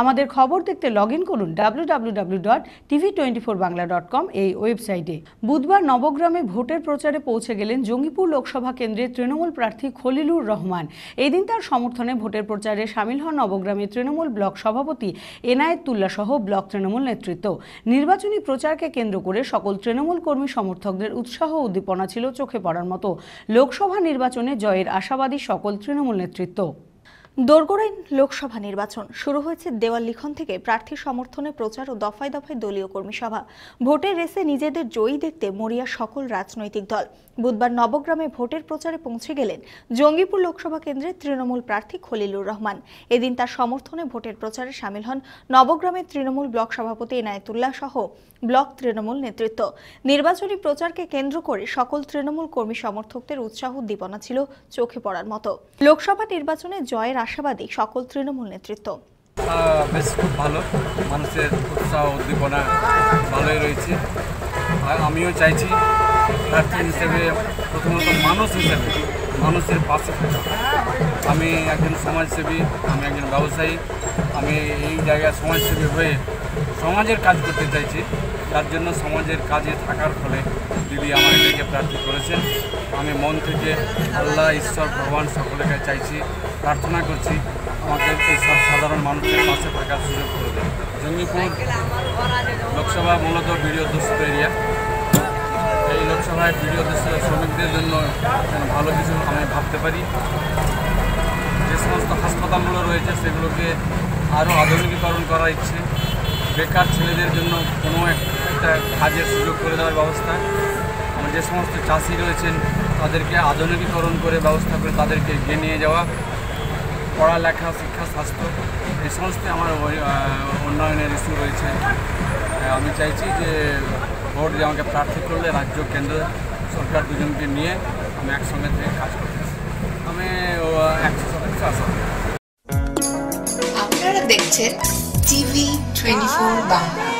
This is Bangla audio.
আমাদের খবর দেখতে লগ ইন করুন W dot TV twenty four Bangla dot com এই ওয়েবসাইটে বুধবার নবগ্রামে ভোটের প্রচারে পৌঁছে গেলেন জঙ্গিপুর লোকসভা কেন্দ্রের তৃণমূল প্রার্থী খলিলুর রহমান। এদিন তার সমর্থনে ভোটের প্রচারে সামিল হন নবগ্রামের তৃণমূল ব্লক সভাপতি এনায়েতুল্লাহ সহ ব্লক তৃণমূল নেতৃত্ব। নির্বাচনী প্রচারকে কেন্দ্র করে সকল তৃণমূল কর্মী সমর্থকদের উৎসাহ উদ্দীপনা ছিল চোখে পড়ার মতো। লোকসভা নির্বাচনে জয়ের আশাবাদী সকল তৃণমূল নেতৃত্ব। দোরগোড়ায় লোকসভা নির্বাচন। শুরু হয়েছে দেওয়াল লিখন থেকে প্রার্থী সমর্থনে প্রচার ও দফায় দফায় দলীয় কর্মী সভা। ভোটের রেসে নিজেদের জয়ী দেখতে মরিয়া সকল রাজনৈতিক দল। বুধবার নবগ্রামে ভোটের প্রচারে পৌঁছে গেলেন জঙ্গিপুর লোকসভা কেন্দ্রের তৃণমূল প্রার্থী খলিলুর রহমান। এদিন তার সমর্থনে ভোটের প্রচারে সামিল হন নবগ্রামের তৃণমূল ব্লক সভাপতি এনায়েতুল্লাহ সহ ব্লক তৃণমূল নেতৃত্ব। নির্বাচনী প্রচারকে কেন্দ্র করে সকল তৃণমূল কর্মী সমর্থকদের উৎসাহ উদ্দীপনা ছিল চোখে পড়ার মতো। লোকসভা নির্বাচনে জয়ের আশাবাদী সকল তৃণমূল নেতৃত্ব। বেশ খুব ভালো। মানুষের উৎসাহ, উদ্দীপনা ভালোই রয়েছে। আর আমিও চাইছি প্রার্থী হিসেবে, প্রথমত মানুষ হিসেবে, মানুষের পাশে থাকা। আমি একজন সমাজসেবী, আমি একজন ব্যবসায়ী। আমি এই জায়গায় সমাজসেবী হয়ে সমাজের কাজ করতে চাইছি। তার জন্য সমাজের কাজে থাকার ফলে দিদি আমার এটাকে প্রার্থী করেছেন। আমি মন থেকে আল্লাহ, ঈশ্বর, ভগবান সকলের কাছে চাইছি, প্রার্থনা করছি, আমাকে এই সব সাধারণ মানুষের পাশে থাকার সুযোগ করে দেয় জঙ্গিপুর লোকসভা মূলত বিডিও দূষিত এরিয়া। এই লোকসভায় বিডিও দূষিত শ্রমিকদের জন্য ভালো কিছু আমি ভাবতে পারি। যে সমস্ত হাসপাতালগুলো রয়েছে, সেগুলোকে আরও আধুনিকীকরণ করার ইচ্ছে বেকার ছেলেদের জন্য কোনো একটা কাজের সুযোগ করে দেওয়ার ব্যবস্থা। যে সমস্ত চাষি রয়েছেন, তাদেরকে আধুনিকীকরণ করে ব্যবস্থা করে তাদেরকে এগিয়ে নিয়ে যাওয়া, পড়ালেখা, শিক্ষা, স্বাস্থ্য, এই সমস্ত আমার উন্নয়নের ইস্যু রয়েছে আমি চাইছি যে ভোট দিয়ে আমাকে প্রার্থী করলে, রাজ্য, কেন্দ্র সরকার দুজনকে নিয়ে আমি একসঙ্গে থেকে কাজ করতে। আমি একশো শতাংশ আশা। আপনারা দেখছেন TV twenty four Bangla